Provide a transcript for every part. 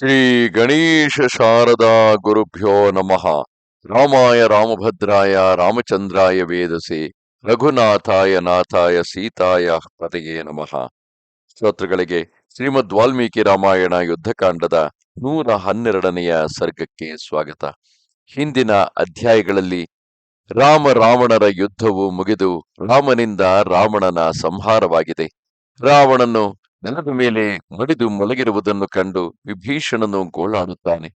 ಶ್ರೀ ಗಣೇಶ ಶಾರದಾ ಗುರುಭ್ಯೋ ನಮಃ. ರಾಮಾಯ ರಾಮಭದ್ರಾಯ ರಾಮಚಂದ್ರಾಯ ವೇದಸೆ. ರಘುನಾಥಾಯ ನಾಥಾಯ ಸೀತಾಯ ಪತೆಯೇ ನಮಃ. ಶ್ರೋತೃಗಳಿಗೆ ಶ್ರೀಮದ್ ವಾಲ್ಮೀಕಿ ರಾಮಾಯಣ ಯುದ್ಧಕಾಂಡದ ನೂರ ಹನ್ನೆರಡನೆಯ ಸರ್ಗಕ್ಕೆ ಸ್ವಾಗತ. ಹಿಂದಿನ ಅಧ್ಯಾಯಗಳಲ್ಲಿ ರಾಮ ರಾವಣರ ಯುದ್ಧವು ಮುಗಿದು ರಾಮನಿಂದ ರಾವಣನ ಸಂಹಾರವಾಗಿದೆ. ರಾವಣನು ನೆಲದ ಮೇಲೆ ಮಡಿದು ಮಲಗಿರುವುದನ್ನು ಕಂಡು ವಿಭೀಷಣನು ಗೋಳಾಡುತ್ತಾನೆ.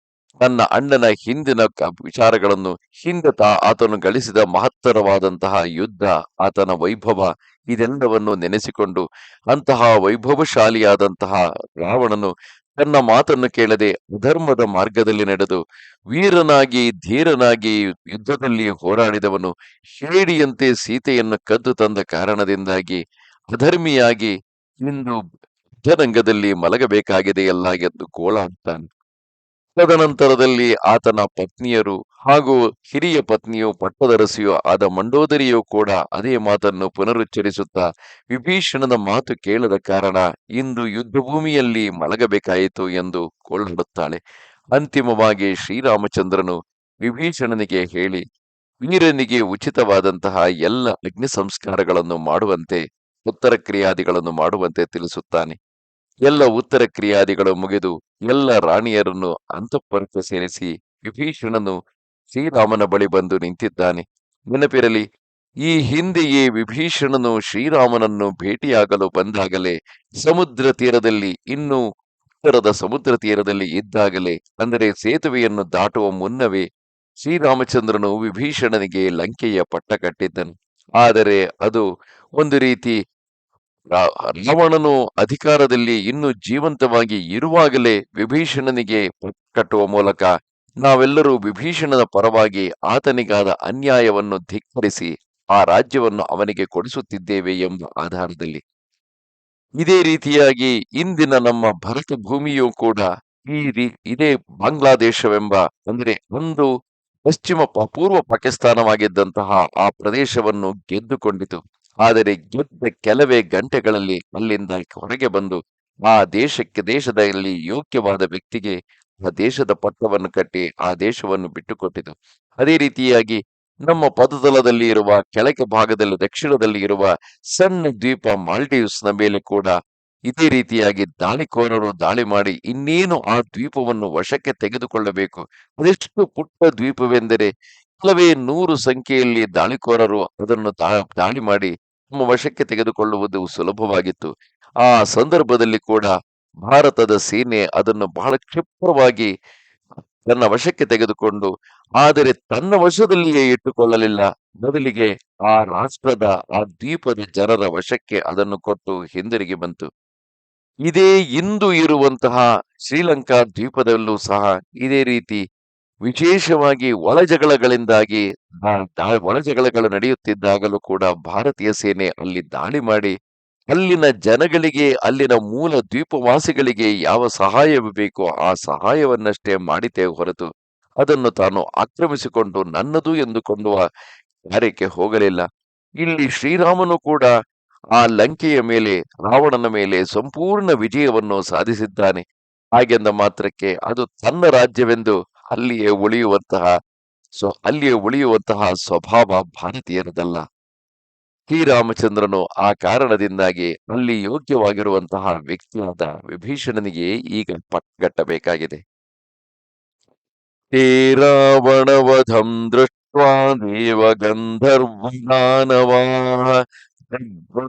ತನ್ನ ಅಣ್ಣನ ಹಿಂದಿನ ವಿಚಾರಗಳನ್ನು ಹಿಂದೆ ತಾ ಆತನು ಗಳಿಸಿದ ಮಹತ್ತರವಾದಂತಹ ಯುದ್ಧ, ಆತನ ವೈಭವ ಇದೆಲ್ಲವನ್ನು ನೆನೆಸಿಕೊಂಡು ಅಂತಹ ವೈಭವಶಾಲಿಯಾದಂತಹ ರಾವಣನು ತನ್ನ ಮಾತನ್ನು ಕೇಳದೆ ಅಧರ್ಮದ ಮಾರ್ಗದಲ್ಲಿ ನಡೆದು ವೀರನಾಗಿ, ಧೀರನಾಗಿ ಯುದ್ಧದಲ್ಲಿ ಹೋರಾಡಿದವನು ಶೇಡಿಯಂತೆ ಸೀತೆಯನ್ನು ಕದ್ದು ತಂದ ಕಾರಣದಿಂದಾಗಿ ಅಧರ್ಮಿಯಾಗಿ ಇಂದು ಯುದ್ಧರಂಗದಲ್ಲಿ ಮಲಗಬೇಕಾಗಿದೆಯಲ್ಲ ಎಂದು ಗೋಳಾಡ್ತಾನೆ. ತದನಂತರದಲ್ಲಿ ಆತನ ಪತ್ನಿಯರು ಹಾಗೂ ಹಿರಿಯ ಪತ್ನಿಯು ಪಟ್ಟದರಸಿಯೋ ಆದ ಮಂಡೋದರಿಯೂ ಕೂಡ ಅದೇ ಮಾತನ್ನು ಪುನರುಚ್ಚರಿಸುತ್ತಾ ವಿಭೀಷಣನ ಮಾತು ಕೇಳದ ಕಾರಣ ಇಂದು ಯುದ್ಧಭೂಮಿಯಲ್ಲಿ ಮಲಗಬೇಕಾಯಿತು ಎಂದು ಗೋಳಾಡುತ್ತಾಳೆ. ಅಂತಿಮವಾಗಿ ಶ್ರೀರಾಮಚಂದ್ರನು ವಿಭೀಷಣನಿಗೆ ಹೇಳಿ, ವೀರನಿಗೆ ಉಚಿತವಾದಂತಹ ಎಲ್ಲ ಅಗ್ನಿ ಸಂಸ್ಕಾರಗಳನ್ನು ಮಾಡುವಂತೆ ಉತ್ತರ ಕ್ರಿಯಾದಿಗಳನ್ನು ಮಾಡುವಂತೆ ತಿಳಿಸುತ್ತಾನೆ. ಎಲ್ಲ ಉತ್ತರ ಕ್ರಿಯಾದಿಗಳು ಮುಗಿದು ಎಲ್ಲ ರಾಣಿಯರನ್ನು ಅಂತಃಪುರಕ್ಕೆ ಸೇರಿಸಿ ವಿಭೀಷಣನು ಶ್ರೀರಾಮನ ಬಳಿ ಬಂದು ನಿಂತಿದ್ದಾನೆ. ನೆನಪಿರಲಿ, ಈ ಹಿಂದೆಯೇ ವಿಭೀಷಣನು ಶ್ರೀರಾಮನನ್ನು ಭೇಟಿಯಾಗಲು ಬಂದಾಗಲೇ ಸಮುದ್ರ ತೀರದಲ್ಲಿ ಇನ್ನೂ ಉತ್ತರದ ಸಮುದ್ರ ತೀರದಲ್ಲಿ ಇದ್ದಾಗಲೇ, ಅಂದರೆ ಸೇತುವೆಯನ್ನು ದಾಟುವ ಮುನ್ನವೇ ಶ್ರೀರಾಮಚಂದ್ರನು ವಿಭೀಷಣನಿಗೆ ಲಂಕೆಯ ಪಟ್ಟ ಕಟ್ಟಿದ್ದನು. ಆದರೆ ಅದು ಒಂದು ರೀತಿ ರಾವಣನು ಅಧಿಕಾರದಲ್ಲಿ ಇನ್ನೂ ಜೀವಂತವಾಗಿ ಇರುವಾಗಲೇ ವಿಭೀಷಣನಿಗೆ ಕಟ್ಟುವ ಮೂಲಕ ನಾವೆಲ್ಲರೂ ವಿಭೀಷಣನ ಪರವಾಗಿ ಆತನಿಗಾದ ಅನ್ಯಾಯವನ್ನು ಧಿಕ್ಕರಿಸಿ ಆ ರಾಜ್ಯವನ್ನು ಅವನಿಗೆ ಕೊಡಿಸುತ್ತಿದ್ದೇವೆ ಎಂಬ ಆಧಾರದಲ್ಲಿ. ಇದೇ ರೀತಿಯಾಗಿ ಇಂದಿನ ನಮ್ಮ ಭರತ ಭೂಮಿಯೂ ಕೂಡ ಈ ರೀ, ಇದೇ ಬಾಂಗ್ಲಾದೇಶವೆಂಬ ಅಂದರೆ ಒಂದು ಪಶ್ಚಿಮ ಪೂರ್ವ ಪಾಕಿಸ್ತಾನವಾಗಿದ್ದಂತಹ ಆ ಪ್ರದೇಶವನ್ನು ಗೆದ್ದುಕೊಂಡಿತು. ಆದರೆ ಗೆದ್ದ ಕೆಲವೇ ಗಂಟೆಗಳಲ್ಲಿ ಅಲ್ಲಿಂದ ಹೊರಗೆ ಬಂದು ಆ ದೇಶಕ್ಕೆ, ದೇಶದಲ್ಲಿ ಯೋಗ್ಯವಾದ ವ್ಯಕ್ತಿಗೆ ಆ ದೇಶದ ಪಟ್ಟವನ್ನು ಕಟ್ಟಿ ಆ ದೇಶವನ್ನು ಬಿಟ್ಟುಕೊಟ್ಟಿತು. ಅದೇ ರೀತಿಯಾಗಿ ನಮ್ಮ ಪದತಲದಲ್ಲಿ ಇರುವ ಕೆಳಗೆ ಭಾಗದಲ್ಲಿ, ದಕ್ಷಿಣದಲ್ಲಿ ಇರುವ ಸಣ್ಣ ದ್ವೀಪ ಮಾಲ್ಡೀವ್ಸ್ನ ಮೇಲೆ ಕೂಡ ಇದೇ ರೀತಿಯಾಗಿ ದಾಳಿಕೋರರು ದಾಳಿ ಮಾಡಿ ಇನ್ನೇನು ಆ ದ್ವೀಪವನ್ನು ವಶಕ್ಕೆ ತೆಗೆದುಕೊಳ್ಳಬೇಕು? ಅದೆಷ್ಟು ಪುಟ್ಟ ದ್ವೀಪವೆಂದರೆ ಕೆಲವೇ ನೂರು ಸಂಖ್ಯೆಯಲ್ಲಿ ದಾಳಿಕೋರರು ಅದನ್ನು ದಾಳಿ ಮಾಡಿ ತಮ್ಮ ವಶಕ್ಕೆ ತೆಗೆದುಕೊಳ್ಳುವುದು ಸುಲಭವಾಗಿತ್ತು. ಆ ಸಂದರ್ಭದಲ್ಲಿ ಕೂಡ ಭಾರತದ ಸೇನೆ ಅದನ್ನು ಬಹಳ ಕ್ಷಿಪ್ರವಾಗಿ ತನ್ನ ವಶಕ್ಕೆ ತೆಗೆದುಕೊಂಡು, ಆದರೆ ತನ್ನ ವಶದಲ್ಲಿಯೇ ಇಟ್ಟುಕೊಳ್ಳಲಿಲ್ಲ. ಬದಲಿಗೆ ಆ ರಾಷ್ಟ್ರದ, ಆ ದ್ವೀಪದ ಜನರ ವಶಕ್ಕೆ ಅದನ್ನು ಕೊಟ್ಟು ಹಿಂದಿರುಗಿ ಬಂತು. ಇದೇ ಇಂದು ಇರುವಂತಹ ಶ್ರೀಲಂಕಾ ದ್ವೀಪದಲ್ಲೂ ಸಹ ಇದೇ ರೀತಿ ವಿಶೇಷವಾಗಿ ಒಳಜಗಳಗಳಿಂದಾಗಿ ಒಳಜಗಳಗಳು ನಡೆಯುತ್ತಿದ್ದಾಗಲೂ ಕೂಡ ಭಾರತೀಯ ಸೇನೆ ಅಲ್ಲಿ ದಾಳಿ ಮಾಡಿ ಅಲ್ಲಿನ ಜನಗಳಿಗೆ, ಅಲ್ಲಿನ ಮೂಲ ದ್ವೀಪವಾಸಿಗಳಿಗೆ ಯಾವ ಸಹಾಯ ಬೇಕೋ ಆ ಸಹಾಯವನ್ನಷ್ಟೇ ಮಾಡಿತೇ ಹೊರತು ಅದನ್ನು ತಾನು ಆಕ್ರಮಿಸಿಕೊಂಡು ನನ್ನದು ಎಂದುಕೊಳ್ಳುವ ಕಾರ್ಯಕ್ಕೆ ಹೋಗಲಿಲ್ಲ. ಇಲ್ಲಿ ಶ್ರೀರಾಮನು ಕೂಡ ಆ ಲಂಕೆಯ ಮೇಲೆ, ರಾವಣನ ಮೇಲೆ ಸಂಪೂರ್ಣ ವಿಜಯವನ್ನು ಸಾಧಿಸಿದ್ದಾನೆ. ಹಾಗೆಂದ ಮಾತ್ರಕ್ಕೆ ಅದು ತನ್ನ ರಾಜ್ಯವೆಂದು ಅಲ್ಲಿಯೇ ಉಳಿಯುವಂತಹ ಸೊ ಅಲ್ಲಿಯೇ ಉಳಿಯುವಂತಹ ಸ್ವಭಾವ ಭಾರತೀಯರದಲ್ಲ ಶ್ರೀರಾಮಚಂದ್ರನು ಆ ಕಾರಣದಿಂದಾಗಿ ಅಲ್ಲಿ ಯೋಗ್ಯವಾಗಿರುವಂತಹ ವ್ಯಕ್ತಿಯಾದ ವಿಭೀಷಣನಿಗೆ ಈಗ ಪಟ್ಟಗಟ್ಟಬೇಕಾಗಿದೆ ಹೇ ರಾವಣವಧಂ ದೃಷ್ಟ್ವಾ ದೇವ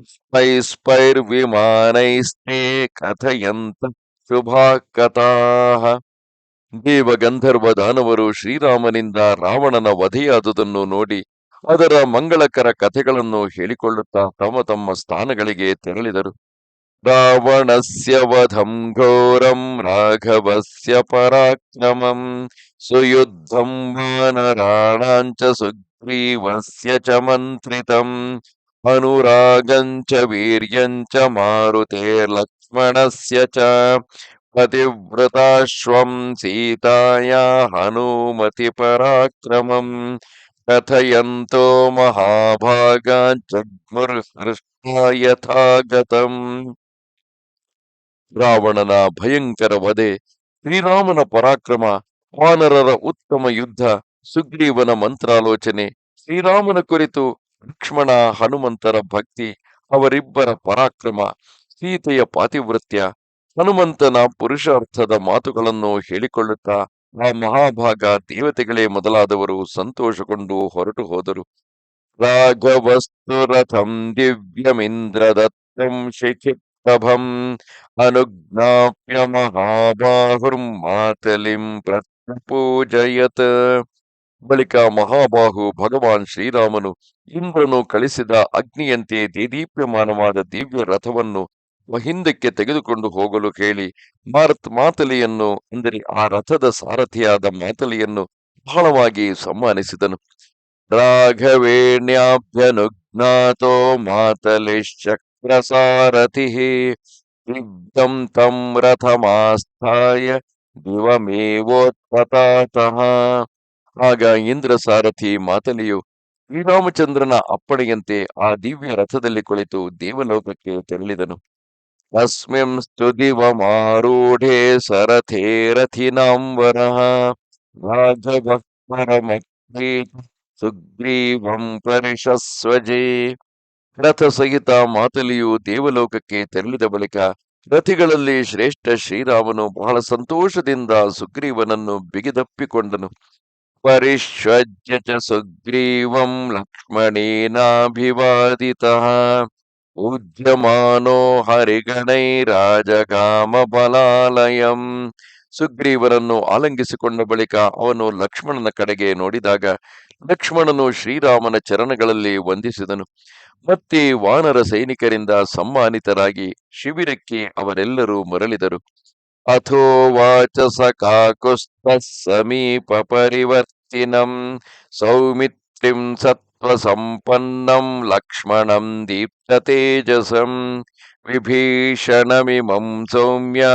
ಸ್ಪೈರ್ ಸ್ಪೈರ್ವಿಮಾನೈಸ್ತೆ ಕಥಯಂತ ಶುಭಾ ಕಥಾಃ ದೇವ ಗಂಧರ್ವ ದಾನವರು ಶ್ರೀರಾಮನಿಂದ ರಾವಣನ ವಧೆಯಾದುದನ್ನು ನೋಡಿ ಅದರ ಮಂಗಳಕರ ಕಥೆಗಳನ್ನು ಹೇಳಿಕೊಳ್ಳುತ್ತಾ ತಮ್ಮ ತಮ್ಮ ಸ್ಥಾನಗಳಿಗೆ ತೆರಳಿದರು. ರಾವಣಸ್ಯ ವಧಂ ಘೋರಂ, ರಾಘವಸ್ಯ ಪರಾಕ್ರಮಂ, ಸುಯುದ್ಧಂ ವಾನರಾಣಾಂಚ ಸುಗ್ರೀವಸ್ಯ ಚ ಮಂತ್ರಿತಂ ಅನುರಾಗಂಚ ವೀರ್ಯಂಚ ಮಾರುತೇರ್ಲಕ್ಷ್ಮಣಸ್ಯ ಚ ಪತಿವ್ರತಾಶ್ವಂ ಸೀತಾಯಾ ಹನುಮತಿ ಪರಾಕ್ರಮಂ ಕಥಯಂತೋ ಮಹಾಭಾಗ ಜಗ್ಮುರ್ಹೃಷ್ಟಾ ಯಥಾಗತಂ ರಾವಣನ ಭಯಂಕರ ವಧೆ ಶ್ರೀರಾಮನ ಪರಾಕ್ರಮ ವಾನರರ ಉತ್ತಮ ಯುದ್ಧ ಸುಗ್ರೀವನ ಮಂತ್ರಾಲೋಚನೆ, ಶ್ರೀರಾಮನ ಕುರಿತು ಲಕ್ಷ್ಮಣ, ಹನುಮಂತರ ಭಕ್ತಿ, ಅವರಿಬ್ಬರ ಪರಾಕ್ರಮ, ಸೀತೆಯ ಪಾತಿವೃತ್ಯ ಹನುಮಂತನ ಪುರುಷಾರ್ಥದ ಮಾತುಗಳನ್ನು ಹೇಳಿಕೊಳ್ಳುತ್ತಾ ಆ ಮಹಾಭಾಗ ದೇವತೆಗಳೇ ಮೊದಲಾದವರು ಸಂತೋಷಗೊಂಡು ಹೊರಟು ಹೋದರು. ರಾಘವಸ್ತು ರಥಂ ದಿವ್ಯಮಿಂದ್ರದತ್ತಂ ಶಿಖಿಪ್ರಭಂ ಅನುಜ್ಞಾಪ್ಯ ಮಹಾಬಾಹುರ್ಮಾತಲಿಂ ಪ್ರಪೂಜಯತ್ ಬಳಿಕ ಮಹಾಬಾಹು ಭಗವಾನ್ ಶ್ರೀರಾಮನು ಇಂದ್ರನು ಕಳಿಸಿದ ಅಗ್ನಿಯಂತೆ ದೇದೀಪ್ಯಮಾನವಾದ ದಿವ್ಯ ರಥವನ್ನು ಹಿಂದಕ್ಕೆ ತೆಗೆದುಕೊಂಡು ಹೋಗಲು ಹೇಳಿ ಮಾರತ್ ಮಾತಲಿಯನ್ನು, ಅಂದರೆ ಆ ರಥದ ಸಾರಥಿಯಾದ ಮಾತಲಿಯನ್ನು ಬಹಳವಾಗಿ ಸಮ್ಮಾನಿಸಿದನು. ರಾಘವೇಣ್ಯಾಭ್ಯನುಜ್ಞಾತೋ ಮಾತಲಿಶ್ಚಕ್ರ ಸಾರಥಿ ದಿಗ್ಧಂ ತಂ ರಥಮಾಸ್ಥಾಯ ದಿವಮೇವೋತ್ಪತಾತಃ. ಆಗ ಇಂದ್ರ ಸಾರಥಿ ಮಾತಲಿಯು, ಶ್ರೀರಾಮಚಂದ್ರನ ಅಪ್ಪಣೆಯಂತೆ ಆ ದಿವ್ಯ ರಥದಲ್ಲಿ ಕುಳಿತು ದೇವಲೋಕಕ್ಕೆ ತೆರಳಿದನು. ತಸ್ಮಿಂ ಸ್ತುದಿವಮಾರೂಢೆ ಸರಥೇ ರಥಿನಾಂಬರಃ ರಾಘವಃ ಪರಮಕ್ರೀತ ಸುಗ್ರೀವಂ ಪರಿಷಸ್ವಜೆ ರಥಸಹಿತ ಮಾತಲಿಯು ದೇವಲೋಕಕ್ಕೆ ತೆರಳಿದ ಬಳಿಕ ರಥಿಗಳಲ್ಲಿ ಶ್ರೇಷ್ಠ ಶ್ರೀರಾಮನು ಬಹಳ ಸಂತೋಷದಿಂದ ಸುಗ್ರೀವನನ್ನು ಬಿಗಿದಪ್ಪಿಕೊಂಡನು. ಪರಿಷ್ವಜ್ಯ ಚ ಸುಗ್ರೀವಂ ಲಕ್ಷ್ಮಣೇನಾಭಿವಾದಿತಃ। ಉದ್ಯಮಾನೋ ಹರಿಗಣೈರಾಜಗಾಮ ಬಲಾಲಯಂ ಸುಗ್ರೀವರನ್ನು ಆಲಂಗಿಸಿಕೊಂಡ ಬಳಿಕ ಅವನು ಲಕ್ಷ್ಮಣನ ಕಡೆಗೆ ನೋಡಿದಾಗ ಲಕ್ಷ್ಮಣನು ಶ್ರೀರಾಮನ ಚರಣಗಳಲ್ಲಿ ವಂದಿಸಿದನು. ಮತ್ತೆ ವಾನರ ಸೈನಿಕರಿಂದ ಸಮ್ಮಾನಿತರಾಗಿ ಶಿಬಿರಕ್ಕೆ ಅವರೆಲ್ಲರೂ ಮರಳಿದರು. ಅಥೋ ವಾಚ ಕಾಕುಸ್ತ ಸಮೀಪ ಪರಿವರ್ತಿನಂ ಸೌಮಿತ್ರಿಂ ಸತ್ವ ಸಂಪನ್ನಂ ಲಕ್ಷ್ಮಣಂ ದೀಪ್ತ ತೇಜಸಂ ವಿಭೀಷಣಮಿಮಂ ಸೌಮ್ಯ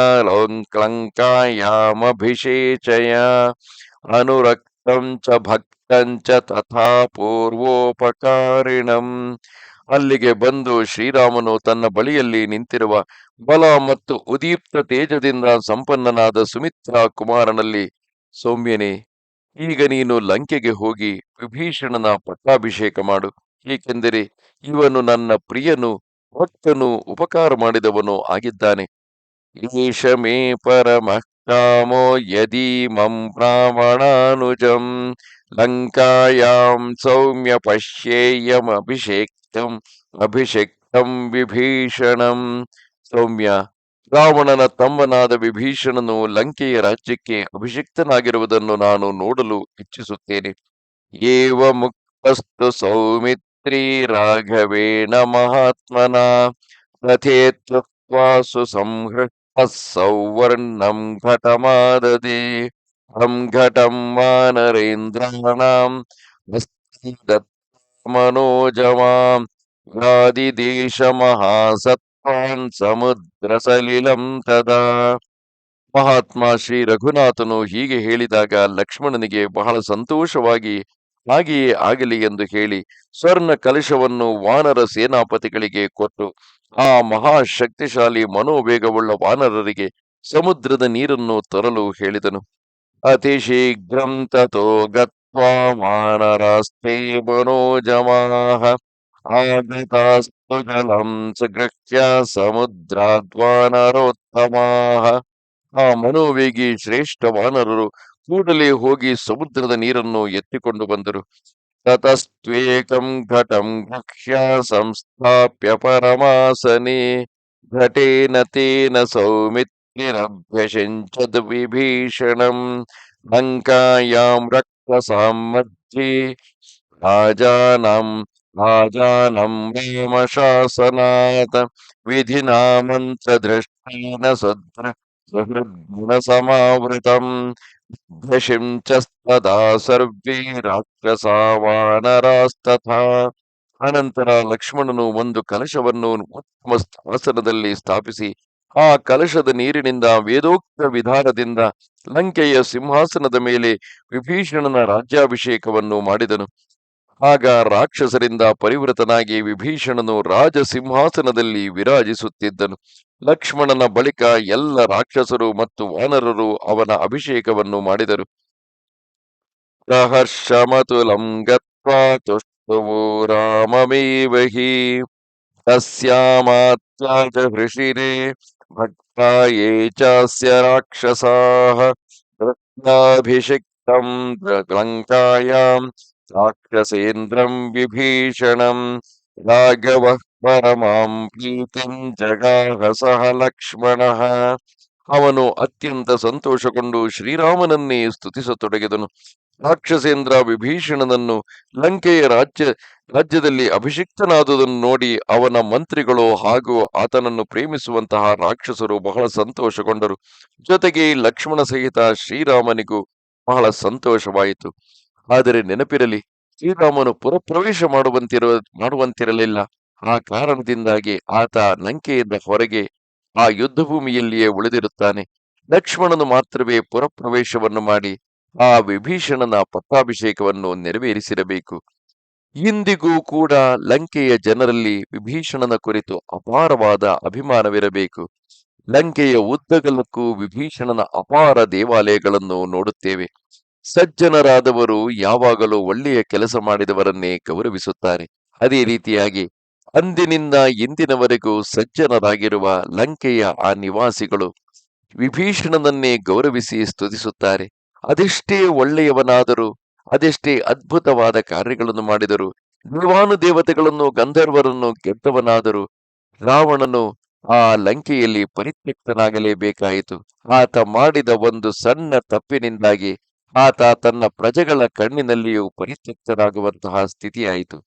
ಲಂಕಾಯಾಮಭಿಷೇಚಯ ಅನುರಕ್ತಂ ಚ ಭಕ್ತಂ ಚ ತಥಾ ಪೂರ್ವೋಪಕಾರಿಣಂ. ಅಲ್ಲಿಗೆ ಬಂದು ಶ್ರೀರಾಮನು ತನ್ನ ಬಳಿಯಲ್ಲಿ ನಿಂತಿರುವ ಬಲ ಮತ್ತು ಉದೀಪ್ತ ತೇಜದಿಂದ ಸಂಪನ್ನನಾದ ಸುಮಿತ್ರಾ ಕುಮಾರನಲ್ಲಿ, ಸೌಮ್ಯನೇ ಈಗ ನೀನು ಲಂಕೆಗೆ ಹೋಗಿ ವಿಭೀಷಣನ ಪಟ್ಟಾಭಿಷೇಕ ಮಾಡು. ಏಕೆಂದರೆ ಇವನು ನನ್ನ ಪ್ರಿಯನು, ಭಕ್ತನು, ಉಪಕಾರ ಮಾಡಿದವನು ಆಗಿದ್ದಾನೆ. ಈಶ ಮೇ ಪರಮಃ ಕಾಮೋ ಯದೀಮಂ ಬ್ರಾಹ್ಮಣಾನುಜಂ ಲಂಕಾಯಾಂ ಸೌಮ್ಯ ಪಶ್ಯೇಯಂ ಅಭಿಷೇಕ್ತಂ ಅಭಿಷೇಕ್ತಂ ವಿಭೀಷಣಂ. ಸೌಮ್ಯ ರಾವಣನ ತಮ್ಮನಾದ ವಿಭೀಷಣನು ಲಂಕೆಯ ರಾಜ್ಯಕ್ಕೆ ಅಭಿಷಿಕ್ತನಾಗಿರುವುದನ್ನು ನಾನು ನೋಡಲು ಇಚ್ಛಿಸುತ್ತೇನೆ. ಏವ ಮುಕ್ತಸ್ತು ಸೌಮಿತ್ರಿ ರಾಘವೇಣ ಮಹಾತ್ಮನ ರಥೇತ್ವಾಸು ಸುಸಂಹೃತ ಸೌವರ್ಣಂ ಘಟಮಾದದೆ. ಹಂ ಘಟಂ ವಾನರೇಂದ್ರಾಣಾಂ ಮನೋಜಮಾಂ. ವ್ಯಾದಿದೇಶ ಮಹಾಸತ್ವಾನ್ ಸಮುದ್ರ ಸಲೀಲಂ ತದಾ ಮಹಾತ್ಮ ಶ್ರೀ ರಘುನಾಥನು ಹೀಗೆ ಹೇಳಿದಾಗ ಲಕ್ಷ್ಮಣನಿಗೆ ಬಹಳ ಸಂತೋಷವಾಗಿ, ಹಾಗೆಯೇ ಆಗಲಿ ಎಂದು ಹೇಳಿ ಸ್ವರ್ಣ ಕಲಶವನ್ನು ವಾನರ ಸೇನಾಪತಿಗಳಿಗೆ ಕೊಟ್ಟು, ಆ ಮಹಾಶಕ್ತಿಶಾಲಿ ಮನೋವೇಗವುಳ್ಳ ವಾನರರಿಗೆ ಸಮುದ್ರದ ನೀರನ್ನು ತರಲು ಹೇಳಿದನು. ಅತಿ ಶೀಘ್ರಂ ತಥೋ ಗತ್ವಾ ವಾನರಾಸ್ತೆ ಮನೋಜಮಾಹ ಜಲಂ ಸುಗೃಹ್ಯ ಸಮುದ್ರಾದ್ವಾನರೋತ್ತಮಾಹ ಆ ಮನೋವೇಗಿ ಶ್ರೇಷ್ಠ ವಾನರರು ಕೂಡಲೇ ಹೋಗಿ ಸಮುದ್ರದ ನೀರನ್ನು ಎತ್ತಿಕೊಂಡು ಬಂದರು. ತತಸ್ತ್ವೇಕಂ ಘಟಂ ಗಕ್ಷ್ಯ ಸಂಸ್ಥಾಪ್ಯ ಪರಮಾಸನೆ, ಘಟೇನ ತೇನ ಸೌಮಿತ್ರಿರಭ್ಯಷಿಂಚದ್ ವಿಭೀಷಣಂ, ಲಂಕಾಯಾಂ ರಕ್ತಸಾಂ ಮಧ್ಯೆ ರಾಜಾನಂ ರಾಜಾನಂ ವೇಮಶಾಸನಾತ್ ವಿಧಿನಾ ಮಂತ್ರದೃಷ್ಟೇನ ಸದ್ರ ಸಹೃದ್ಗುಣಸಮಾವೃತಂ ಧ್ಯಶಿಂಚಸ್ತದಾ ಸರ್ವೇ ರಾಕ್ಷಸಾ ವಾನರಾಸ್ತಥಾ ಅನಂತರ ಲಕ್ಷ್ಮಣನು ಒಂದು ಕಲಶವನ್ನು ಉತ್ತಮ ಸ್ಥಾಸನದಲ್ಲಿ ಸ್ಥಾಪಿಸಿ, ಆ ಕಲಶದ ನೀರಿನಿಂದ ವೇದೋಕ್ತ ವಿಧಾನದಿಂದ ಲಂಕೆಯ ಸಿಂಹಾಸನದ ಮೇಲೆ ವಿಭೀಷಣನ ರಾಜ್ಯಾಭಿಷೇಕವನ್ನು ಮಾಡಿದನು. ಆಗ ರಾಕ್ಷಸರಿಂದ ಪರಿವೃತನಾಗಿ ವಿಭೀಷಣನು ರಾಜಸಿಂಹಾಸನದಲ್ಲಿ ವಿರಾಜಿಸುತ್ತಿದ್ದನು. ಲಕ್ಷ್ಮಣನ ಬಳಿಕ ಎಲ್ಲ ರಾಕ್ಷಸರು ಮತ್ತು ವಾನರರು ಅವನ ಅಭಿಷೇಕವನ್ನು ಮಾಡಿದರು. ಪ್ರಹರ್ಷಮತುಲಂ ಗತ್ವಾ ತುಷ್ಟುವು ರಾಮಮೇವ ಹಿ ತಸ್ಯಾಮಾತ್ಯಾಜ ಹೃಷಿರೇ ಭಕ್ತಾಯೇ ಚಾಸ್ಯ ರತ್ನಾಭಿಷಿಕ್ತಂ ರಾಕ್ಷಸೇಂದ್ರಂ ವಿಭೀಷಣಂ ರಾಘವ ಪರಮಾಂ ಪ್ರೀತಿಂ ಜಗಾಹ ಸಹ ಲಕ್ಷ್ಮಣಃ ಅವನು ಅತ್ಯಂತ ಸಂತೋಷಗೊಂಡು ಶ್ರೀರಾಮನನ್ನೇ ಸ್ತುತಿಸತೊಡಗಿದನು. ರಾಕ್ಷಸೇಂದ್ರ ವಿಭೀಷಣನನ್ನು ಲಂಕೆಯ ರಾಜ್ಯ, ರಾಜ್ಯದಲ್ಲಿ ಅಭಿಷಿಕ್ತನಾದುದನ್ನು ನೋಡಿ ಅವನ ಮಂತ್ರಿಗಳು ಹಾಗೂ ಆತನನ್ನು ಪ್ರೇಮಿಸುವಂತಹ ರಾಕ್ಷಸರು ಬಹಳ ಸಂತೋಷಗೊಂಡರು. ಜೊತೆಗೆ ಲಕ್ಷ್ಮಣ ಸಹಿತ ಶ್ರೀರಾಮನಿಗೂ ಬಹಳ ಸಂತೋಷವಾಯಿತು. ಆದರೆ ನೆನಪಿರಲಿ, ಶ್ರೀರಾಮನು ಪುರಪ್ರವೇಶ ಮಾಡುವಂತಿರುವ, ಮಾಡುವಂತಿರಲಿಲ್ಲ. ಆ ಕಾರಣದಿಂದಾಗಿ ಆತ ಲಂಕೆಯಿಂದ ಹೊರಗೆ ಆ ಯುದ್ಧ ಭೂಮಿಯಲ್ಲಿಯೇ ಉಳಿದಿರುತ್ತಾನೆ. ಲಕ್ಷ್ಮಣನು ಮಾತ್ರವೇ ಪುರಪ್ರವೇಶವನ್ನು ಮಾಡಿ ಆ ವಿಭೀಷಣನ ಪಟ್ಟಾಭಿಷೇಕವನ್ನು ನೆರವೇರಿಸಿರಬೇಕು. ಇಂದಿಗೂ ಕೂಡ ಲಂಕೆಯ ಜನರಲ್ಲಿ ವಿಭೀಷಣನ ಕುರಿತು ಅಪಾರವಾದ ಅಭಿಮಾನವಿರಬೇಕು. ಲಂಕೆಯ ಉದ್ದಗಲಕ್ಕೂ ವಿಭೀಷಣನ ಅಪಾರ ದೇವಾಲಯಗಳನ್ನು ನೋಡುತ್ತೇವೆ. ಸಜ್ಜನರಾದವರು ಯಾವಾಗಲೂ ಒಳ್ಳೆಯ ಕೆಲಸ ಮಾಡಿದವರನ್ನೇ ಗೌರವಿಸುತ್ತಾರೆ. ಅದೇ ರೀತಿಯಾಗಿ ಅಂದಿನಿಂದ ಇಂದಿನವರೆಗೂ ಸಜ್ಜನರಾಗಿರುವ ಲಂಕೆಯ ಆ ನಿವಾಸಿಗಳು ವಿಭೀಷಣನನ್ನೇ ಗೌರವಿಸಿ ಸ್ತುತಿಸುತ್ತಾರೆ. ಅದೆಷ್ಟೇ ಒಳ್ಳೆಯವನಾದರೂ, ಅದೆಷ್ಟೇ ಅದ್ಭುತವಾದ ಕಾರ್ಯಗಳನ್ನು ಮಾಡಿದರು ನಿವಾನು ದೇವತೆಗಳನ್ನು, ಗಂಧರ್ವರನ್ನು ಗೆದ್ದವನಾದರೂ, ರಾವಣನು ಆ ಲಂಕೆಯಲ್ಲಿ ಪರಿತ್ಯಕ್ತನಾಗಲೇಬೇಕಾಯಿತು. ಆತ ಮಾಡಿದ ಒಂದು ಸಣ್ಣ ತಪ್ಪಿನಿಂದಾಗಿ ಆತ ತನ್ನ ಪ್ರಜೆಗಳ ಕಣ್ಣಿನಲ್ಲಿಯೂ ಪರಿತ್ಯಕ್ತರಾಗುವಂತಹ ಸ್ಥಿತಿಯಾಯಿತು.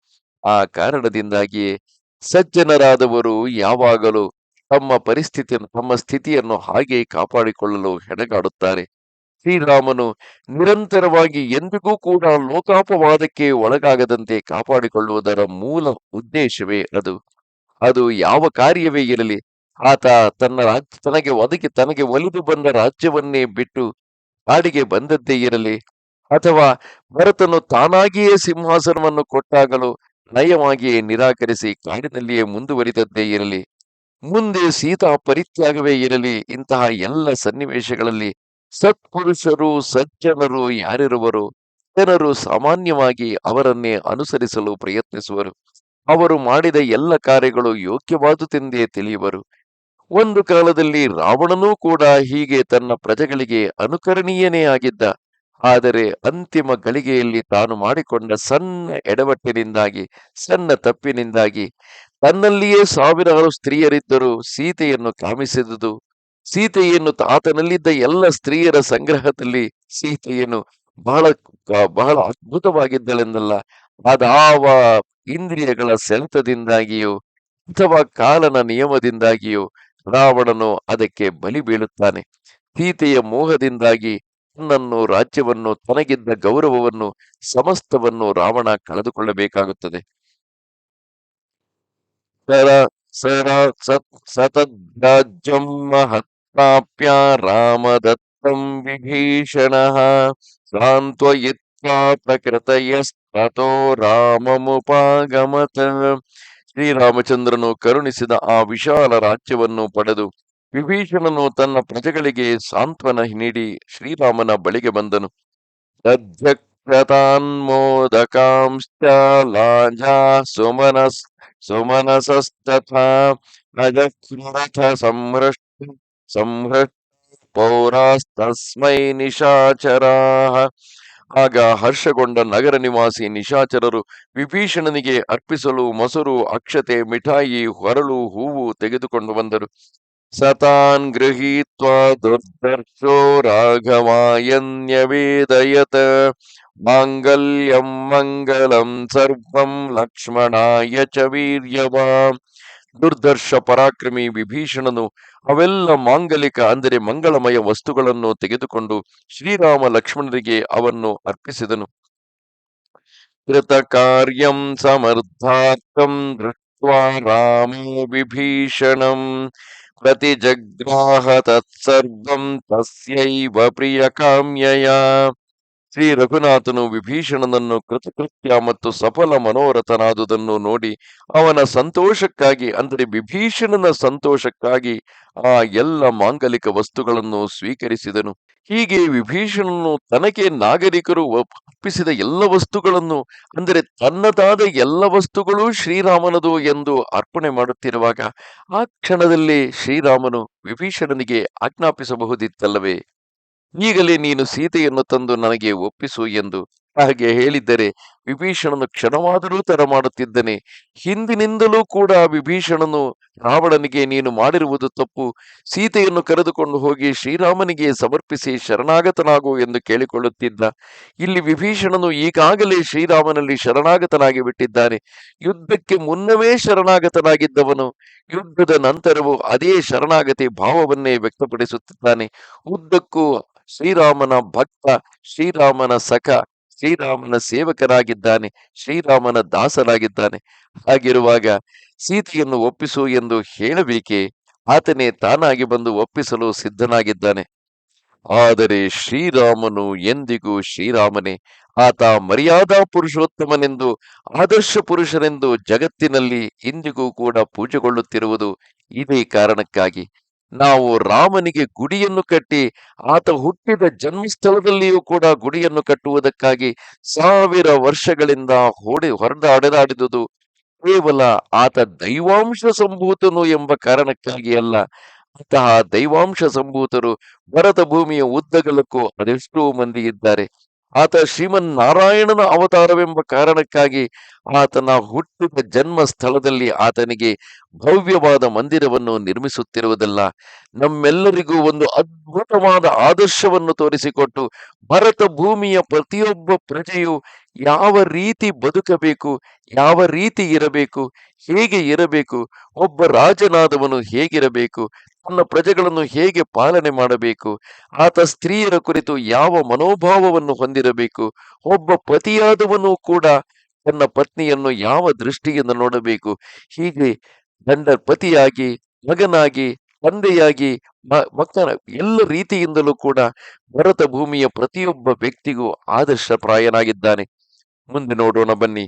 ಆ ಕಾರಣದಿಂದಾಗಿಯೇ ಸಜ್ಜನರಾದವರು ಯಾವಾಗಲೂ ತಮ್ಮ ಪರಿಸ್ಥಿತಿಯನ್ನು ತಮ್ಮ ಸ್ಥಿತಿಯನ್ನು ಹಾಗೆ ಕಾಪಾಡಿಕೊಳ್ಳಲು ಹೆಣಗಾಡುತ್ತಾರೆ. ಶ್ರೀರಾಮನು ನಿರಂತರವಾಗಿ ಎಂದಿಗೂ ಕೂಡ ಲೋಕಾಪವಾದಕ್ಕೆ ಒಳಗಾಗದಂತೆ ಕಾಪಾಡಿಕೊಳ್ಳುವುದರ ಮೂಲ ಉದ್ದೇಶವೇ ಅದು. ಅದು ಯಾವ ಕಾರ್ಯವೇ ಇರಲಿ, ಆತ ತನ್ನ ರಾಜ್ಯ ತನಗೆ ಒದಗಿ, ತನಗೆ ಒಲಿದು ಬಂದ ರಾಜ್ಯವನ್ನೇ ಬಿಟ್ಟು ಕಾಡಿಗೆ ಬಂದದ್ದೇ ಇರಲಿ ಅಥವಾ ಭರತನು ತಾನಾಗಿಯೇ ಸಿಂಹಾಸನವನ್ನು ಕೊಟ್ಟಾಗಲೂ ನಯವಾಗಿಯೇ ನಿರಾಕರಿಸಿ ಕಾಡಿನಲ್ಲಿಯೇ ಮುಂದುವರಿದದ್ದೇ ಇರಲಿ, ಮುಂದೆ ಸೀತಾ ಪರಿತ್ಯಾಗವೇ ಇರಲಿ, ಇಂತಹ ಎಲ್ಲ ಸನ್ನಿವೇಶಗಳಲ್ಲಿ ಸತ್ಪುರುಷರು, ಸಜ್ಜನರು ಯಾರಿರುವರು? ಜನರು ಸಾಮಾನ್ಯವಾಗಿ ಅವರನ್ನೇ ಅನುಸರಿಸಲು ಪ್ರಯತ್ನಿಸುವರು. ಅವರು ಮಾಡಿದ ಎಲ್ಲ ಕಾರ್ಯಗಳು ಯೋಗ್ಯವಾದುದೆಂದೇ ತಿಳಿಯುವರು. ಒಂದು ಕಾಲದಲ್ಲಿ ರಾವಣನೂ ಕೂಡ ಹೀಗೆ ತನ್ನ ಪ್ರಜೆಗಳಿಗೆ ಅನುಕರಣೀಯನೇ ಆಗಿದ್ದ. ಆದರೆ ಅಂತಿಮ ಗಳಿಗೆಯಲ್ಲಿ ತಾನು ಮಾಡಿಕೊಂಡ ಸಣ್ಣ ಎಡವಟ್ಟಿನಿಂದಾಗಿ, ಸಣ್ಣ ತಪ್ಪಿನಿಂದಾಗಿ ತನ್ನಲ್ಲಿಯೇ ಸಾವಿರಾರು ಸ್ತ್ರೀಯರಿದ್ದರೂ ಸೀತೆಯನ್ನು ಕಾಮಿಸಿದುದು. ಸೀತೆಯನ್ನು ಆತನಲ್ಲಿದ್ದ ಎಲ್ಲ ಸ್ತ್ರೀಯರ ಸಂಗ್ರಹದಲ್ಲಿ ಸೀತೆಯನ್ನು ಬಹಳ ಬಹಳ ಅದ್ಭುತವಾಗಿದ್ದಳೆಂದಲ್ಲ. ಅದಾವ ಇಂದ್ರಿಯಗಳ ಸೆಳೆತದಿಂದಾಗಿಯೋ ಅಥವಾ ಕಾಲನ ನಿಯಮದಿಂದಾಗಿಯೋ ರಾವಣನು ಅದಕ್ಕೆ ಬಲಿ ಬೀಳುತ್ತಾನೆ. ಸೀತೆಯ ಮೋಹದಿಂದಾಗಿ ತನ್ನನ್ನು ರಾಜ್ಯವನ್ನು, ತನಗಿದ್ದ ಗೌರವವನ್ನು, ಸಮಸ್ತವನ್ನು ರಾವಣ ಕಳೆದುಕೊಳ್ಳಬೇಕಾಗುತ್ತದೆ. ಸರ ಸರ, ಸತ್ ಸತದ್ರಾಜ್ಯಂ ಮಹತ್ಪ್ರಾಪ್ಯ ರಾಮದತ್ತಂ ವಿಭೀಷಣಃ. ಸಾಂತ್ವಯಿತ್ವಾ ಪ್ರಕೃತಯಸ್ತೋ ರಾಮಮುಪಾಗಮತ. ಶ್ರೀರಾಮಚಂದ್ರನು ಕರುಣಿಸಿದ ಆ ವಿಶಾಲ ರಾಜ್ಯವನ್ನು ಪಡೆದು ವಿಭೀಷಣನು ತನ್ನ ಪ್ರಜೆಗಳಿಗೆ ಸಾಂತ್ವನ ನೀಡಿ ಶ್ರೀರಾಮನ ಬಳಿಗೆ ಬಂದನು. ಸುಮನಸ್ ಸಂಹೃಷ್ಟ ಪೌರಾಸ್ತಸ್ಮೈ ನಿಶಾಚರಾಹ. ಆಗ ಹರ್ಷಗೊಂಡ ನಗರ ನಿವಾಸಿ ನಿಶಾಚರರು ವಿಭೀಷಣನಿಗೆ ಅರ್ಪಿಸಲು ಮೊಸರು, ಅಕ್ಷತೆ, ಮಿಠಾಯಿ ಹೊರಳು ಹೂವು ತೆಗೆದುಕೊಂಡು ಬಂದರು. ಸತಾನ್ ಗೃಹೀತ್ವಾ ದುರ್ದರ್ಶೋ ರಾಘವಾಯನ್ಯವೇದಯತ ಮಾಂಗಲ್ಯಂ ಮಂಗಲಂ ಸರ್ವಂ ಲಕ್ಷ್ಮಣಾಯ ಚ ವೀರ್ಯವಾಂ. ದುರ್ದರ್ಶ, ಪರಾಕ್ರಮಿ, ವಿಭೀಷಣನು ಅವೆಲ್ಲ ಮಾಂಗಲಿಕ, ಅಂದರೆ ಮಂಗಳಮಯ ವಸ್ತುಗಳನ್ನು ತೆಗೆದುಕೊಂಡು ಶ್ರೀರಾಮ ಲಕ್ಷ್ಮಣರಿಗೆ ಅವನ್ನು ಅರ್ಪಿಸಿದನು. ಕೃತ ಕಾರ್ಯಂ ಸಮರ್ಥಾರ್ಥಂ ದೃಷ್ಟ್ವಾ ರಾಮೋ ವಿಭೀಷಣಂ ಪ್ರತಿಜಗ್ರಾಹ ತತ್ಸರ್ವಂ ತಸ್ಯೈವ ಪ್ರಿಯ ಕಾಮ್ಯಯ ಶ್ರೀ ರಘುನಾಥನು ವಿಭೀಷಣನನ್ನು ಕೃತಕೃತ್ಯ ಮತ್ತು ಸಫಲ ಮನೋರಥನಾದುದನ್ನು ನೋಡಿ ಅವನ ಸಂತೋಷಕ್ಕಾಗಿ, ಅಂದರೆ ವಿಭೀಷಣನ ಸಂತೋಷಕ್ಕಾಗಿ ಆ ಎಲ್ಲ ಮಾಂಗಲಿಕ ವಸ್ತುಗಳನ್ನು ಸ್ವೀಕರಿಸಿದನು. ಹೀಗೆ ವಿಭೀಷಣನು ತನಗೆ ನಾಗರಿಕರು ಒಪ್ಪಿಸಿದ ಎಲ್ಲ ವಸ್ತುಗಳನ್ನು, ಅಂದರೆ ತನ್ನದಾದ ಎಲ್ಲ ವಸ್ತುಗಳು ಶ್ರೀರಾಮನದು ಎಂದು ಅರ್ಪಣೆ ಮಾಡುತ್ತಿರುವಾಗ ಆ ಕ್ಷಣದಲ್ಲಿ ಶ್ರೀರಾಮನು ವಿಭೀಷಣನಿಗೆ ಆಜ್ಞಾಪಿಸಬಹುದಿತ್ತಲ್ಲವೇ? ಈಗಲೇ ನೀನು ಸೀತೆಯನ್ನು ತಂದು ನನಗೆ ಒಪ್ಪಿಸು ಎಂದು ಹಾಗೆ ಹೇಳಿದ್ದರೆ ವಿಭೀಷಣನು ಕ್ಷಣವಾದರೂ ತರ ಮಾಡುತ್ತಿದ್ದನೆ. ಹಿಂದಿನಿಂದಲೂ ಕೂಡ ವಿಭೀಷಣನು ರಾವಣನಿಗೆ ನೀನು ಮಾಡಿರುವುದು ತಪ್ಪು. ಸೀತೆಯನ್ನು ಕರೆದುಕೊಂಡು ಹೋಗಿ ಶ್ರೀರಾಮನಿಗೆ ಸಮರ್ಪಿಸಿ ಶರಣಾಗತನಾಗು ಎಂದು ಕೇಳಿಕೊಳ್ಳುತ್ತಿದ್ದ. ಇಲ್ಲಿ ವಿಭೀಷಣನು ಈಗಾಗಲೇ ಶ್ರೀರಾಮನಲ್ಲಿ ಶರಣಾಗತನಾಗಿ ಬಿಟ್ಟಿದ್ದಾನೆ. ಯುದ್ಧಕ್ಕೆ ಮುನ್ನವೇ ಶರಣಾಗತನಾಗಿದ್ದವನು. ಯುದ್ಧದ ನಂತರವೂ ಅದೇ ಶರಣಾಗತಿ ಭಾವವನ್ನೇ ವ್ಯಕ್ತಪಡಿಸುತ್ತಿದ್ದಾನೆ. ಉದ್ದಕ್ಕೂ ಶ್ರೀರಾಮನ ಭಕ್ತ, ಶ್ರೀರಾಮನ ಸಖ, ಶ್ರೀರಾಮನ ಸೇವಕರಾಗಿದ್ದಾನೆ, ಶ್ರೀರಾಮನ ದಾಸರಾಗಿದ್ದಾನೆ. ಹಾಗಿರುವಾಗ ಸೀತೆಯನ್ನು ಒಪ್ಪಿಸು ಎಂದು ಹೇಳಬೇಕೆ? ಆತನೇ ತಾನಾಗಿ ಬಂದು ಒಪ್ಪಿಸಲು ಸಿದ್ಧನಾಗಿದ್ದಾನೆ. ಆದರೆ ಶ್ರೀರಾಮನು ಎಂದಿಗೂ ಶ್ರೀರಾಮನೇ? ಆತ ಮರ್ಯಾದಾ ಪುರುಷೋತ್ತಮನೆಂದು, ಆದರ್ಶ ಪುರುಷನೆಂದು ಜಗತ್ತಿನಲ್ಲಿ ಇಂದಿಗೂ ಕೂಡ ಪೂಜೆಗೊಳ್ಳುತ್ತಿರುವುದು ಇದೇ ಕಾರಣಕ್ಕಾಗಿ. ನಾವು ರಾಮನಿಗೆ ಗುಡಿಯನ್ನು ಕಟ್ಟಿ ಆತ ಹುಟ್ಟಿದ ಜನ್ಮಸ್ಥಳದಲ್ಲಿಯೂ ಕೂಡ ಗುಡಿಯನ್ನು ಕಟ್ಟುವುದಕ್ಕಾಗಿ ಸಾವಿರ ವರ್ಷಗಳಿಂದ ಹೊಡೆ ಅಡೆದಾಡಿದುದು ಕೇವಲ ಆತ ದೈವಾಂಶ ಸಂಭೂತನು ಎಂಬ ಕಾರಣಕ್ಕಾಗಿ ಅಲ್ಲ, ಅಂತಹ ದೈವಾಂಶ ಸಂಭೂತರು ಭರತ ಭೂಮಿಯ ಉದ್ದಗಲಕ್ಕೂ ಅದೆಷ್ಟೋ ಮಂದಿ ಇದ್ದಾರೆ. ಆತ ಶ್ರೀಮನ್ ನಾರಾಯಣನ ಅವತಾರವೆಂಬ ಕಾರಣಕ್ಕಾಗಿ ಆತನ ಹುಟ್ಟಿದ ಜನ್ಮ ಸ್ಥಳದಲ್ಲಿ ಆತನಿಗೆ ಭವ್ಯವಾದ ಮಂದಿರವನ್ನು ನಿರ್ಮಿಸುತ್ತಿರುವುದಲ್ಲ. ನಮ್ಮೆಲ್ಲರಿಗೂ ಒಂದು ಅದ್ಭುತವಾದ ಆದರ್ಶವನ್ನು ತೋರಿಸಿಕೊಟ್ಟು ಭರತ ಭೂಮಿಯ ಪ್ರತಿಯೊಬ್ಬ ಪ್ರಜೆಯು ಯಾವ ರೀತಿ ಬದುಕಬೇಕು, ಯಾವ ರೀತಿ ಇರಬೇಕು, ಹೇಗೆ ಇರಬೇಕು, ಒಬ್ಬ ರಾಜನಾದವನು ಹೇಗಿರಬೇಕು ತನ್ನ ಪ್ರಜೆಗಳನ್ನು ಹೇಗೆ ಪಾಲನೆ ಮಾಡಬೇಕು? ಆತ ಸ್ತ್ರೀಯರ ಕುರಿತು ಯಾವ ಮನೋಭಾವವನ್ನು ಹೊಂದಿರಬೇಕು? ಒಬ್ಬ ಪತಿಯಾದವನು ಕೂಡ ತನ್ನ ಪತ್ನಿಯನ್ನು ಯಾವ ದೃಷ್ಟಿಯಿಂದ ನೋಡಬೇಕು? ಹೀಗೆ ಗಂಡ ಪತಿಯಾಗಿ, ಮಗನಾಗಿ, ತಂದೆಯಾಗಿ ಮಕ್ಕಳ ಎಲ್ಲ ರೀತಿಯಿಂದಲೂ ಕೂಡ ಭರತ ಭೂಮಿಯ ಪ್ರತಿಯೊಬ್ಬ ವ್ಯಕ್ತಿಗೂ ಆದರ್ಶಪ್ರಾಯನಾಗಿದ್ದಾನೆ ಮುಂದೆ ನೋಡೋಣ ಬನ್ನಿ.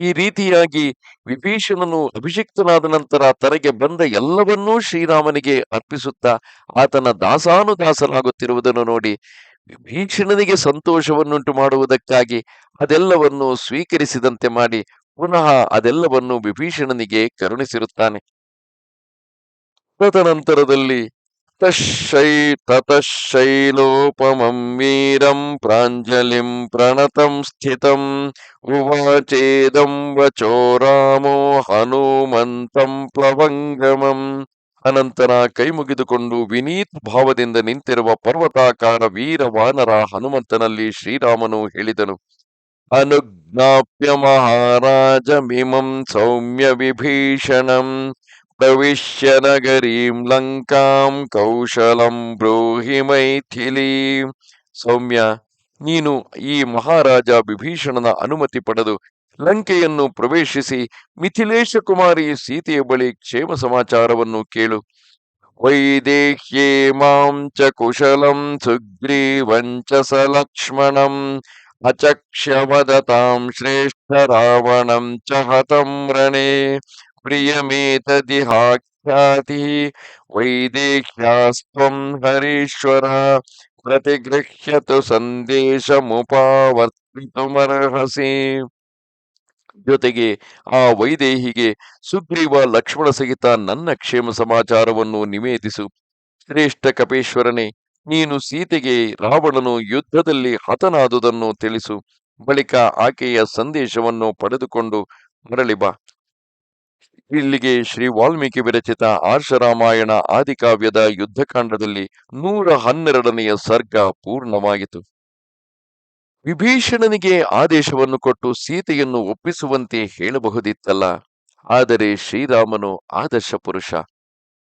ಈ ರೀತಿಯಾಗಿ ವಿಭೀಷಣನು ಅಭಿಷಿಕ್ತನಾದ ನಂತರ ತನಗೆ ಬಂದ ಎಲ್ಲವನ್ನೂ ಶ್ರೀರಾಮನಿಗೆ ಅರ್ಪಿಸುತ್ತಾ ಆತನ ದಾಸಾನುದಾಸನಾಗುತ್ತಿರುವುದನ್ನು ನೋಡಿ ವಿಭೀಷಣನಿಗೆ ಸಂತೋಷವನ್ನುಂಟು ಮಾಡುವುದಕ್ಕಾಗಿ ಅದೆಲ್ಲವನ್ನು ಸ್ವೀಕರಿಸಿದಂತೆ ಮಾಡಿ ಪುನಃ ಅದೆಲ್ಲವನ್ನು ವಿಭೀಷಣನಿಗೆ ಕರುಣಿಸಿರುತ್ತಾನೆ. ತದನಂತರದಲ್ಲಿ ತತಶೈಲೋಪಮಂ ವೀರಂ ಪ್ರಾಂಜಲಿಂ ಪ್ರಣತಂ ಸ್ಥಿತಂ ಉವಾಚೇದಂ ವಚೋ ರಾಮೋ ಹನುಮಂತಂ ಪ್ಲವಂಗಮಂ ಅನಂತರ ಕೈ ಮುಗಿದುಕೊಂಡು ವಿನೀತ್ ಭಾವದಿಂದ ನಿಂತಿರುವ ಪರ್ವತಾಕಾರ ವೀರ ವಾನರ ಹನುಮಂತನಲ್ಲಿ ಶ್ರೀರಾಮನು ಹೇಳಿದನು, ಅನುಜ್ಞಾಪ್ಯ ಮಹಾರಾಜಮಿಮಂ ಸೌಮ್ಯ ವಿಭೀಷಣಂ ಪ್ರವಿಶ್ಯ ನಗರೀಂ ಲಂಕಾಂ ಕೌಶಲಂ ಬ್ರೂಹಿ ಮೈಥಿಲಿ ಸೌಮ್ಯ ನೀನು ಈ ಮಹಾರಾಜ ವಿಭೀಷಣನ ಅನುಮತಿ ಪಡೆದು ಲಂಕೆಯನ್ನು ಪ್ರವೇಶಿಸಿ ಮಿಥಿಲೇಶ ಕುಮಾರಿ ಸೀತೆಯ ಬಳಿ ಕ್ಷೇಮ ಸಮಾಚಾರವನ್ನು ಕೇಳು. ವೈದೇಹ್ಯೇ ಮಾಂ ಚ ಕುಶಲಂ ಸುಗ್ರೀವಂಚ ಸ ಲಕ್ಷ್ಮಣಂ ಅಚಕ್ಷ್ಯವದತಾಂ ಶ್ರೇಷ್ಠ ರಾವಣಂ ಚ ಹತಂ ರಣೇ ವೈದೇಹ್ಯಾಸ್ತ್ವಂ ಹರೀಶ್ವರ ಪ್ರತಿಗೃಹ್ಯತು ಸಂದೇಶಮುಪಾವರ್ತಿತುಮರ್ಹಸಿ ಜೊತೆಗೆ ಆ ವೈದೇಹಿಗೆ ಸುಗ್ರೀವ ಲಕ್ಷ್ಮಣ ಸಹಿತ ನನ್ನ ಕ್ಷೇಮ ಸಮಾಚಾರವನ್ನು ನಿವೇದಿಸು. ಶ್ರೇಷ್ಠ ಕಪೇಶ್ವರನೇ, ನೀನು ಸೀತೆಗೆ ರಾವಣನು ಯುದ್ಧದಲ್ಲಿ ಹತನಾದುದನ್ನು ತಿಳಿಸು. ಬಳಿಕ ಆಕೆಯ ಸಂದೇಶವನ್ನು ಪಡೆದುಕೊಂಡು ಮರಳಿ ಬಾ. ಇಲ್ಲಿಗೆ ಶ್ರೀ ವಾಲ್ಮೀಕಿ ವಿರಚಿತ ಆರ್ಷರಾಮಾಯಣ ಆದಿಕಾವ್ಯದ ಯುದ್ಧಕಾಂಡದಲ್ಲಿ ನೂರ ಹನ್ನೆರಡನೆಯ ಸರ್ಗ ಪೂರ್ಣವಾಯಿತು. ವಿಭೀಷಣನಿಗೆ ಆದೇಶವನ್ನು ಕೊಟ್ಟು ಸೀತೆಯನ್ನು ಒಪ್ಪಿಸುವಂತೆ ಹೇಳಬಹುದಿತ್ತಲ್ಲ, ಆದರೆ ಶ್ರೀರಾಮನು ಆದರ್ಶ ಪುರುಷ.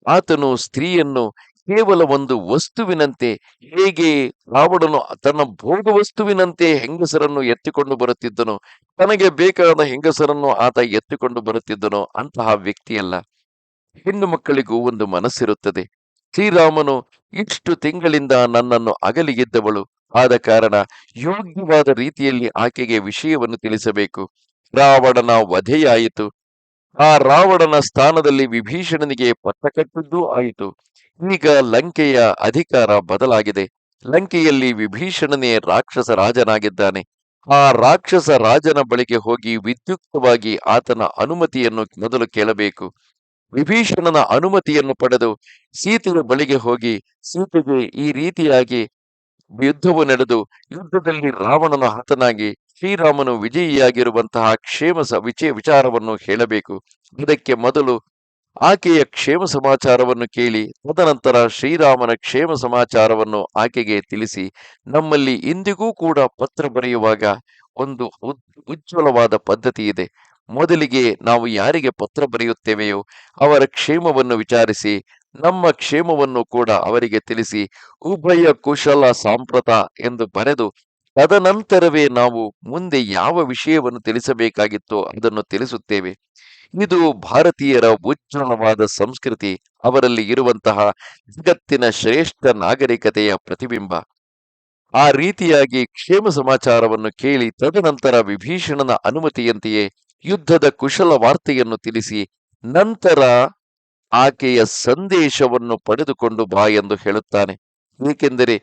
ಆತನು ಸ್ತ್ರೀಯನ್ನು ಕೇವಲ ಒಂದು ವಸ್ತುವಿನಂತೆ ಹೇಗೆ ರಾವಣನು ತನ್ನ ಭೋಗ ವಸ್ತುವಿನಂತೆ ಹೆಂಗಸರನ್ನು ಎತ್ತಿಕೊಂಡು ಬರುತ್ತಿದ್ದನೋ, ತನಗೆ ಬೇಕಾದ ಹೆಂಗಸರನ್ನು ಆತ ಎತ್ತಿಕೊಂಡು ಬರುತ್ತಿದ್ದನೋ ಅಂತಹ ವ್ಯಕ್ತಿಯಲ್ಲ. ಹೆಣ್ಣು ಮಕ್ಕಳಿಗೂ ಒಂದು ಮನಸ್ಸಿರುತ್ತದೆ. ಶ್ರೀರಾಮನು ಇಷ್ಟು ತಿಂಗಳಿಂದ ನನ್ನನ್ನು ಅಗಲಿಗಿದ್ದವಳು ಆದ ಕಾರಣ ಯೋಗ್ಯವಾದ ರೀತಿಯಲ್ಲಿ ಆಕೆಗೆ ವಿಷಯವನ್ನು ತಿಳಿಸಬೇಕು. ರಾವಣನ ವಧೆಯಾಯಿತು. ಆ ರಾವಣನ ಸ್ಥಾನದಲ್ಲಿ ವಿಭೀಷಣನಿಗೆ ಪಟ್ಟ ಕಟ್ಟಿದ್ದೂ ಆಯಿತು. ಈಗ ಲಂಕೆಯ ಅಧಿಕಾರ ಬದಲಾಗಿದೆ. ಲಂಕೆಯಲ್ಲಿ ವಿಭೀಷಣನೇ ರಾಕ್ಷಸ ರಾಜನಾಗಿದ್ದಾನೆ. ಆ ರಾಕ್ಷಸ ರಾಜನ ಬಳಿಗೆ ಹೋಗಿ ವಿದ್ಯುಕ್ತವಾಗಿ ಆತನ ಅನುಮತಿಯನ್ನು ಮೊದಲು ಕೇಳಬೇಕು. ವಿಭೀಷಣನ ಅನುಮತಿಯನ್ನು ಪಡೆದು ಸೀತೆಯ ಬಳಿಗೆ ಹೋಗಿ ಸೀತೆಗೆ ಈ ರೀತಿಯಾಗಿ ಯುದ್ಧವು ನಡೆದು ಯುದ್ಧದಲ್ಲಿ ರಾವಣನ ಹತನಾಗಿ ಶ್ರೀರಾಮನು ವಿಜಯಿಯಾಗಿರುವಂತಹ ಕ್ಷೇಮ ಸ ವಿಚಯ ವಿಚಾರವನ್ನು ಹೇಳಬೇಕು. ಅದಕ್ಕೆ ಮೊದಲು ಆಕೆಯ ಕ್ಷೇಮ ಸಮಾಚಾರವನ್ನು ಕೇಳಿ, ತದನಂತರ ಶ್ರೀರಾಮನ ಕ್ಷೇಮ ಸಮಾಚಾರವನ್ನು ಆಕೆಗೆ ತಿಳಿಸಿ, ನಮ್ಮಲ್ಲಿ ಇಂದಿಗೂ ಕೂಡ ಪತ್ರ ಬರೆಯುವಾಗ ಒಂದು ಉಜ್ವಲವಾದ ಪದ್ಧತಿ ಇದೆ. ಮೊದಲಿಗೆ ನಾವು ಯಾರಿಗೆ ಪತ್ರ ಬರೆಯುತ್ತೇವೆಯೋ ಅವರ ಕ್ಷೇಮವನ್ನು ವಿಚಾರಿಸಿ ನಮ್ಮ ಕ್ಷೇಮವನ್ನು ಕೂಡ ಅವರಿಗೆ ತಿಳಿಸಿ ಉಭಯ ಕುಶಲ ಸಾಂಪ್ರತ ಎಂದು ಬರೆದು ತದನಂತರವೇ ನಾವು ಮುಂದೆ ಯಾವ ವಿಷಯವನ್ನು ತಿಳಿಸಬೇಕಾಗಿತ್ತೋ ಅದನ್ನು ತಿಳಿಸುತ್ತೇವೆ. ಇದು ಭಾರತೀಯರ ಉಜ್ವಲವಾದ ಸಂಸ್ಕೃತಿ, ಅವರಲ್ಲಿ ಇರುವಂತಹ ಜಗತ್ತಿನ ಶ್ರೇಷ್ಠ ನಾಗರಿಕತೆಯ ಪ್ರತಿಬಿಂಬ. ಆ ರೀತಿಯಾಗಿ ಕ್ಷೇಮ ಸಮಾಚಾರವನ್ನು ಕೇಳಿ ತದನಂತರ ವಿಭೀಷಣನ ಅನುಮತಿಯಂತೆಯೇ ಯುದ್ಧದ ಕುಶಲ ವಾರ್ತೆಯನ್ನು ತಿಳಿಸಿ ನಂತರ ಆಕೆಯ ಸಂದೇಶವನ್ನು ಪಡೆದುಕೊಂಡು ಬಾ ಎಂದು ಹೇಳುತ್ತಾನೆ. ಏಕೆಂದರೆ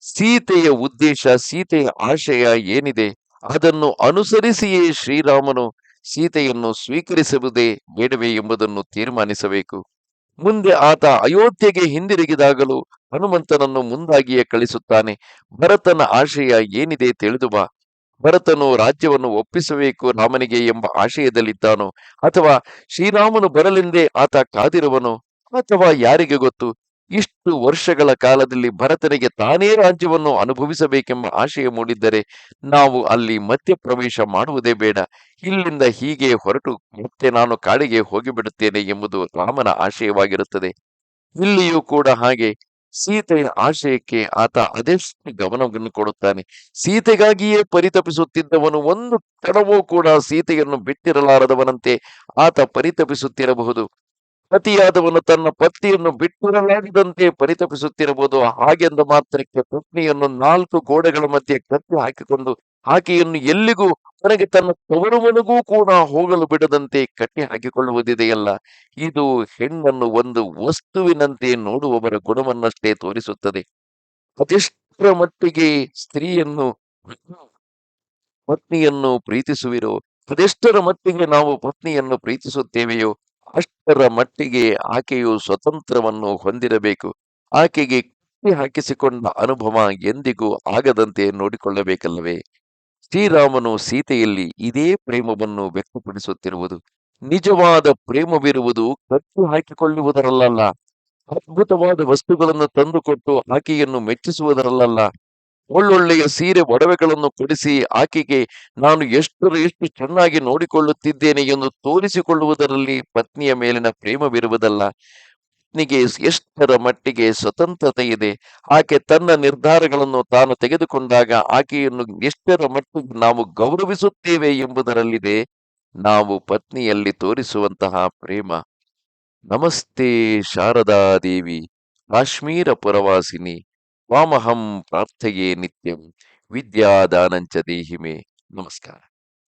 ಸೀತೆಯ ಉದ್ದೇಶ, ಸೀತೆಯ ಆಶಯ ಏನಿದೆ ಅದನ್ನು ಅನುಸರಿಸಿಯೇ ಶ್ರೀರಾಮನು ಸೀತೆಯನ್ನು ಸ್ವೀಕರಿಸುವುದೇ ಬೇಡವೇ ಎಂಬುದನ್ನು ತೀರ್ಮಾನಿಸಬೇಕು. ಮುಂದೆ ಆತ ಅಯೋಧ್ಯೆಗೆ ಹಿಂದಿರುಗಿದಾಗಲೂ ಹನುಮಂತನನ್ನು ಮುಂದಾಗಿಯೇ ಕಳಿಸುತ್ತಾನೆ. ಭರತನ ಆಶಯ ಏನಿದೆ ತಿಳಿದು ಬಾ. ಭರತನು ರಾಜ್ಯವನ್ನು ಒಪ್ಪಿಸಬೇಕು, ರಾಮನಿಗೆ ಎಂಬ ಆಶಯದಲ್ಲಿದ್ದಾನೋ ಅಥವಾ ಶ್ರೀರಾಮನು ಬರಲೆಂದೇ ಆತ ಕಾದಿರುವನು? ಅಥವಾ ಯಾರಿಗೆ ಗೊತ್ತು? ಇಷ್ಟು ವರ್ಷಗಳ ಕಾಲದಲ್ಲಿ ಭರತನಿಗೆ ತಾನೇ ರಾಜ್ಯವನ್ನು ಅನುಭವಿಸಬೇಕೆಂಬ ಆಶಯ ಮೂಡಿದ್ದರೆ ನಾವು ಅಲ್ಲಿ ಮಧ್ಯಪ್ರವೇಶ ಮಾಡುವುದೇ ಬೇಡ. ಇಲ್ಲಿಂದ ಹೀಗೆ ಹೊರಟು ಮತ್ತೆ ನಾನು ಕಾಡಿಗೆ ಹೋಗಿಬಿಡುತ್ತೇನೆ ಎಂಬುದು ರಾಮನ ಆಶಯವಾಗಿರುತ್ತದೆ. ಇಲ್ಲಿಯೂ ಕೂಡ ಹಾಗೆ. ಸೀತೆಯ ಆಶಯಕ್ಕೆ ಆತ ಅದೆಷ್ಟು ಗಮನವನ್ನು ಕೊಡುತ್ತಾನೆ. ಸೀತೆಗಾಗಿಯೇ ಪರಿತಪಿಸುತ್ತಿದ್ದವನು ಒಂದು ಕ್ಷಣವೂ ಕೂಡ ಸೀತೆಯನ್ನು ಬಿಟ್ಟಿರಲಾರದವನಂತೆ ಆತ ಪರಿತಪಿಸುತ್ತಿರಬಹುದು. ಪತಿಯಾದವನು ತನ್ನ ಪತ್ನಿಯನ್ನು ಬಿಟ್ಟಿರಲಾಗದಂತೆ ಪರಿತಪಿಸುತ್ತಿರಬಹುದು. ಹಾಗೆಂದು ಮಾತ್ರಕ್ಕೆ ಪತ್ನಿಯನ್ನು ನಾಲ್ಕು ಗೋಡೆಗಳ ಮಧ್ಯೆ ಕತ್ತಿ ಹಾಕಿಕೊಂಡು ಆಕೆಯನ್ನು ಎಲ್ಲಿಗೂ ನನಗೆ ತನ್ನ ತವರು ಕೂಡ ಹೋಗಲು ಬಿಡದಂತೆ ಕಟ್ಟಿ ಹಾಕಿಕೊಳ್ಳುವುದಿದೆಯಲ್ಲ. ಇದು ಹೆಣ್ಣನ್ನು ಒಂದು ವಸ್ತುವಿನಂತೆ ನೋಡುವವರ ಗುಣವನ್ನಷ್ಟೇ ತೋರಿಸುತ್ತದೆ. ಅದೆಷ್ಟರ ಮಟ್ಟಿಗೆ ಸ್ತ್ರೀಯನ್ನು, ಪತ್ನಿಯನ್ನು ಪ್ರೀತಿಸುವಿರೋ ಅದೆಷ್ಟರ ಮಟ್ಟಿಗೆ ನಾವು ಪತ್ನಿಯನ್ನು ಪ್ರೀತಿಸುತ್ತೇವೆಯೋ, ಅಷ್ಟರ ಮಟ್ಟಿಗೆ ಆಕೆಯು ಸ್ವತಂತ್ರವನ್ನು ಹೊಂದಿರಬೇಕು. ಆಕೆಗೆ ಕಟ್ಟಿ ಹಾಕಿಸಿಕೊಂಡ ಅನುಭವ ಎಂದಿಗೂ ಆಗದಂತೆ ನೋಡಿಕೊಳ್ಳಬೇಕಲ್ಲವೇ? ಶ್ರೀರಾಮನು ಸೀತೆಯಲ್ಲಿ ಇದೇ ಪ್ರೇಮವನ್ನು ವ್ಯಕ್ತಪಡಿಸುತ್ತಿರುವುದು. ನಿಜವಾದ ಪ್ರೇಮವಿರುವುದು ಕಟ್ಟು ಹಾಕಿಕೊಳ್ಳುವುದರಲ್ಲ ಅದ್ಭುತವಾದ ವಸ್ತುಗಳನ್ನು ತಂದುಕೊಟ್ಟು ಆಕೆಯನ್ನು ಮೆಚ್ಚಿಸುವುದರಲ್ಲ ಒಳ್ಳೊಳ್ಳೆಯ ಸೀರೆ ಒಡವೆಗಳನ್ನು ಕೊಡಿಸಿ ಆಕೆಗೆ ನಾನು ಎಷ್ಟರ ಎಷ್ಟು ಚೆನ್ನಾಗಿ ನೋಡಿಕೊಳ್ಳುತ್ತಿದ್ದೇನೆ ಎಂದು ತೋರಿಸಿಕೊಳ್ಳುವುದರಲ್ಲಿ ಪತ್ನಿಯ ಮೇಲಿನ ಪ್ರೇಮವಿರುವುದಲ್ಲ. ಪತ್ನಿಗೆ ಎಷ್ಟರ ಮಟ್ಟಿಗೆ ಸ್ವತಂತ್ರತೆ ಇದೆ ಆಕೆ ತನ್ನ ನಿರ್ಧಾರಗಳನ್ನು ತಾನು ತೆಗೆದುಕೊಂಡಾಗ ಆಕೆಯನ್ನು ಎಷ್ಟರ ಮಟ್ಟಿಗೆ ನಾವು ಗೌರವಿಸುತ್ತೇವೆ ಎಂಬುದರಲ್ಲಿದೆ ನಾವು ಪತ್ನಿಯಲ್ಲಿ ತೋರಿಸುವಂತಹ ಪ್ರೇಮ. ನಮಸ್ತೆ ಶಾರದಾ ದೇವಿ, ಕಾಶ್ಮೀರ ಪುರವಾಸಿನಿ, ವಾಮಹಂ ಪ್ರಾರ್ಥೆಯೇ ನಿತ್ಯಂ, ವಿದ್ಯಾದಾನಂಚ ದೇಹಿಮೆ. ನಮಸ್ಕಾರ.